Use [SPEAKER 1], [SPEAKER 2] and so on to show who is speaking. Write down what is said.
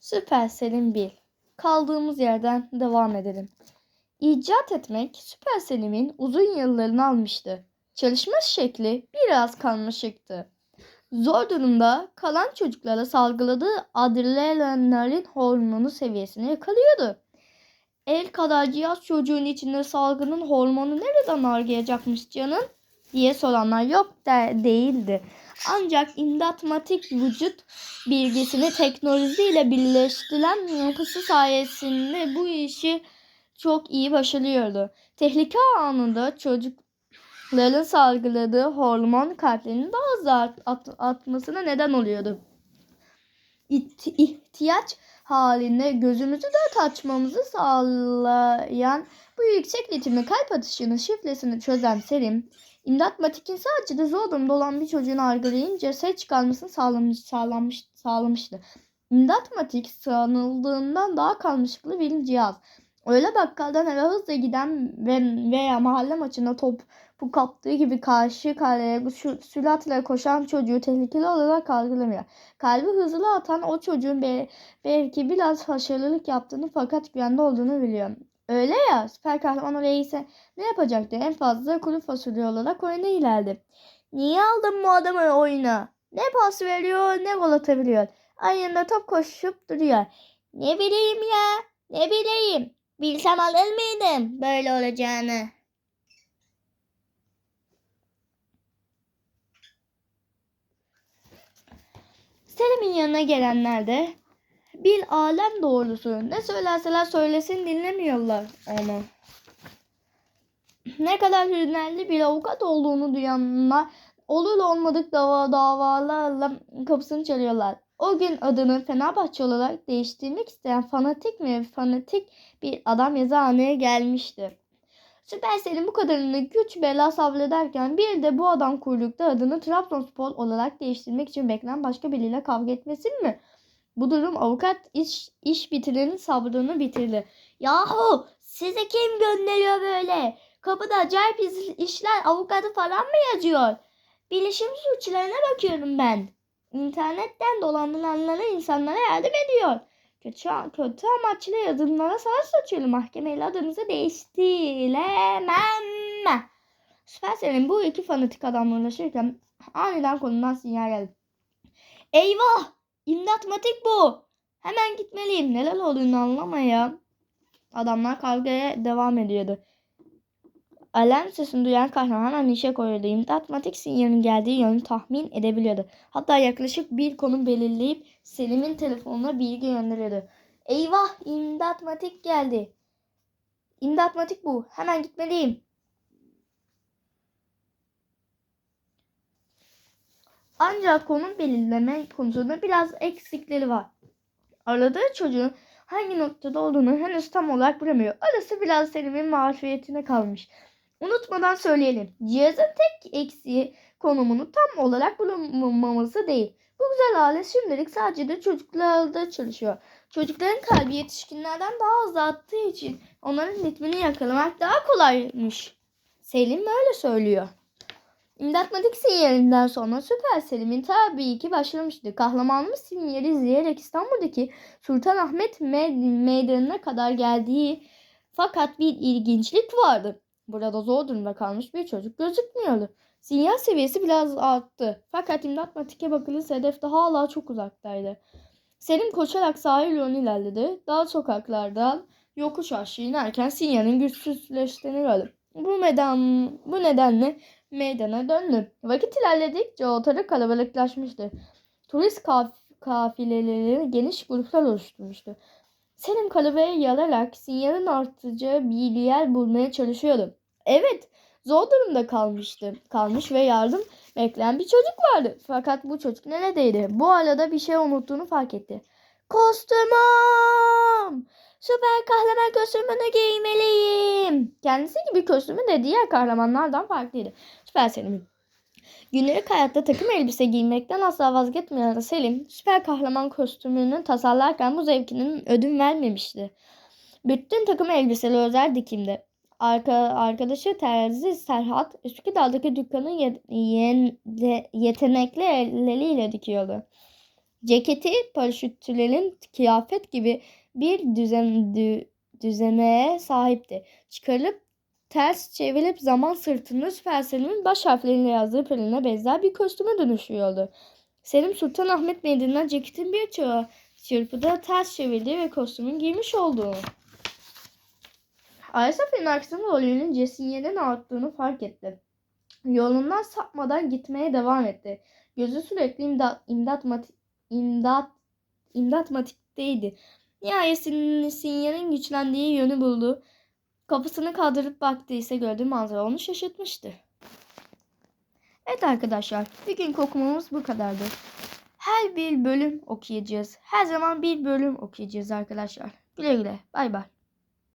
[SPEAKER 1] Süpersel'in bil. Kaldığımız yerden devam edelim. İcat etmek Süpersel'imin uzun yıllarını almıştı. Çalışma şekli biraz karmaşıktı. Zor durumda kalan çocuklara salgıladığı adrenalin hormonu seviyesini yakalıyordu. El kadar cihaz çocuğun içinde salgının hormonu nereden arayacakmış canım diye soranlar yok de değildi. Ancak imdatmatik vücut bilgisini teknolojiyle birleştirilen yapısı sayesinde bu işi çok iyi başarıyordu. Tehlike anında çocukların salgıladığı hormon kalplerinin daha hızlı at- at- atmasına neden oluyordu. İht- ihtiyaç halinde gözümüzü dört açmamızı sağlayan bu yüksek ritimli kalp atışının şifresini çözen Selim, İmdatmatik'in sadece de zor durumda olan bir çocuğun algılayınca ses çıkarmasını sağlamış, sağlamış, sağlamıştı. İmdatmatik sanıldığından daha karmaşıklı bir cihaz. Öyle bakkaldan eve hızla giden ve veya mahalle maçında topu kaptığı gibi karşı kaleye sü- süratle koşan çocuğu tehlikeli olarak algılamıyor. Kalbi hızlı atan o çocuğun be- belki biraz haşarlılık yaptığını fakat güvende olduğunu biliyor. Öyle ya süper kahraman oraya ise ne yapacaktı? En fazla kuru fasulye olarak oyuna ilerledi. Niye aldın bu adamı oyuna? Ne pas veriyor ne gol atabiliyor. Ayında top koşup duruyor. Ne bileyim ya ne bileyim. Bilsem alır mıydım böyle olacağını? Selim'in yanına gelenler de bir alem doğrusu ne söylerseler söylesin dinlemiyorlar onu. Ne kadar hünerli bir avukat olduğunu duyanlar olur olmadık dava davalarla kapısını çalıyorlar. O gün adını Fenerbahçe olarak değiştirmek isteyen fanatik mi fanatik bir adam yazıhaneye gelmişti. Süpersel'in bu kadarını güç bela sabrederken bir de bu adam kuyrukta adını Trabzonspor olarak değiştirmek için beklenen başka biriyle kavga etmesin mi? Bu durum avukat iş, iş bitirenin sabrını bitirdi. Yahu size kim gönderiyor böyle? Kapıda acayip işler avukatı falan mı yazıyor? Bilişim suçlarına bakıyorum ben. İnternetten dolandırılanlara insanlara yardım ediyor. Kötü, kötü amaçlı yazılımlara savaş açıyor. Mahkemeyle adınızı değiştiremem. Süpersel'in bu iki fanatik adamla uğraşırken aniden konumdan sinyal geldi. Eyvah! İmdatmatik bu. Hemen gitmeliyim. Neler olduğunu anlamayan adamlar kavgaya devam ediyordu. Alarm sesini duyan kahraman hemen işe koyuldu. İmdatmatik sinyalin geldiği yönü tahmin edebiliyordu. Hatta yaklaşık bir konum belirleyip Selim'in telefonuna bilgi gönderiyordu. Eyvah! İmdatmatik geldi. İmdatmatik bu. Hemen gitmeliyim. Ancak konum belirleme konusunda biraz eksikleri var. Aradığı çocuğun hangi noktada olduğunu henüz tam olarak bilemiyor. Arası biraz Selim'in marifiyetine kalmış. Unutmadan söyleyelim. Cihazın tek eksiği konumunu tam olarak bulunmaması değil. Bu güzel alet şimdilik sadece de çocuklarda çalışıyor. Çocukların kalbi yetişkinlerden daha hızlı attığı için onların ritmini yakalamak daha kolaymış. Selim öyle söylüyor. İmdatmatik sinyalinden sonra Süper Selim'in tabii ki başlamıştı. Kahramanımız sinyali izleyerek İstanbul'daki Sultanahmet Me- Meydanı'na kadar geldiği fakat bir ilginçlik vardı. Burada zor durumda kalmış bir çocuk gözükmüyordu. Sinyal seviyesi biraz arttı. Fakat imdatmatike bakılırsa hedef de hala çok uzaktaydı. Selim koşarak sahil yolunu ilerledi. Dar sokaklardan yokuş aşağı inerken sinyalin güçsüzleştiğini gördü. Bu, meydan, bu nedenle meydana döndü. Vakit ilerledikçe ortalık kalabalıklaşmıştı. Turist kaf kafileleri geniş gruplar oluşturmuştu. Selim kalabalığı yalarak sinyalin artacağı bir yer bulmaya çalışıyordu. Evet, zor durumda kalmıştı. Kalmış ve yardım bekleyen bir çocuk vardı. Fakat bu çocuk neredeydi? Bu arada bir şey unuttuğunu fark etti. Kostümüm! Süper kahraman kostümünü giymeliyim. Kendisi gibi kostümü de diğer kahramanlardan farklıydı. Süper Selim'in. Günlük hayatta takım elbise giymekten asla vazgeçmeyen Selim, süper kahraman kostümünü tasarlarken bu zevkinin ödün vermemişti. Bütün takım elbiseli özel dikimde. Arka, arkadaşı Terzi Serhat Üsküdar'daki dükkanı ye- de- yetenekli elleriyle dikiyordu. Ceketi paraşütçülerin kıyafet gibi bir düzen, dü- düzeneye sahipti. Çıkarıp ters çevirip zaman sırtında Süper Selim'in baş harfleriyle yazdığı peline benzer bir kostüme dönüşüyordu. Selim Sultanahmet Meydanı'ndan ceketin bir çağı çırpıda ters çevirdiği ve kostümün giymiş olduğunu. Ayasofya'nın arkasında rolünün Cesinye'den arttığını fark etti. Yolundan sapmadan gitmeye devam etti. Gözü sürekli imdat, imdat, imdat, imdat matikteydi. Nihayet sin- sinyalin güçlendiği yönü buldu. Kapısını kaldırıp baktı ise gördüğü manzara onu şaşırtmıştı. Evet arkadaşlar, bugünkü okumamız bu kadardı. Her bir bölüm okuyacağız. Her zaman bir bölüm okuyacağız arkadaşlar. Güle güle. Bay bay.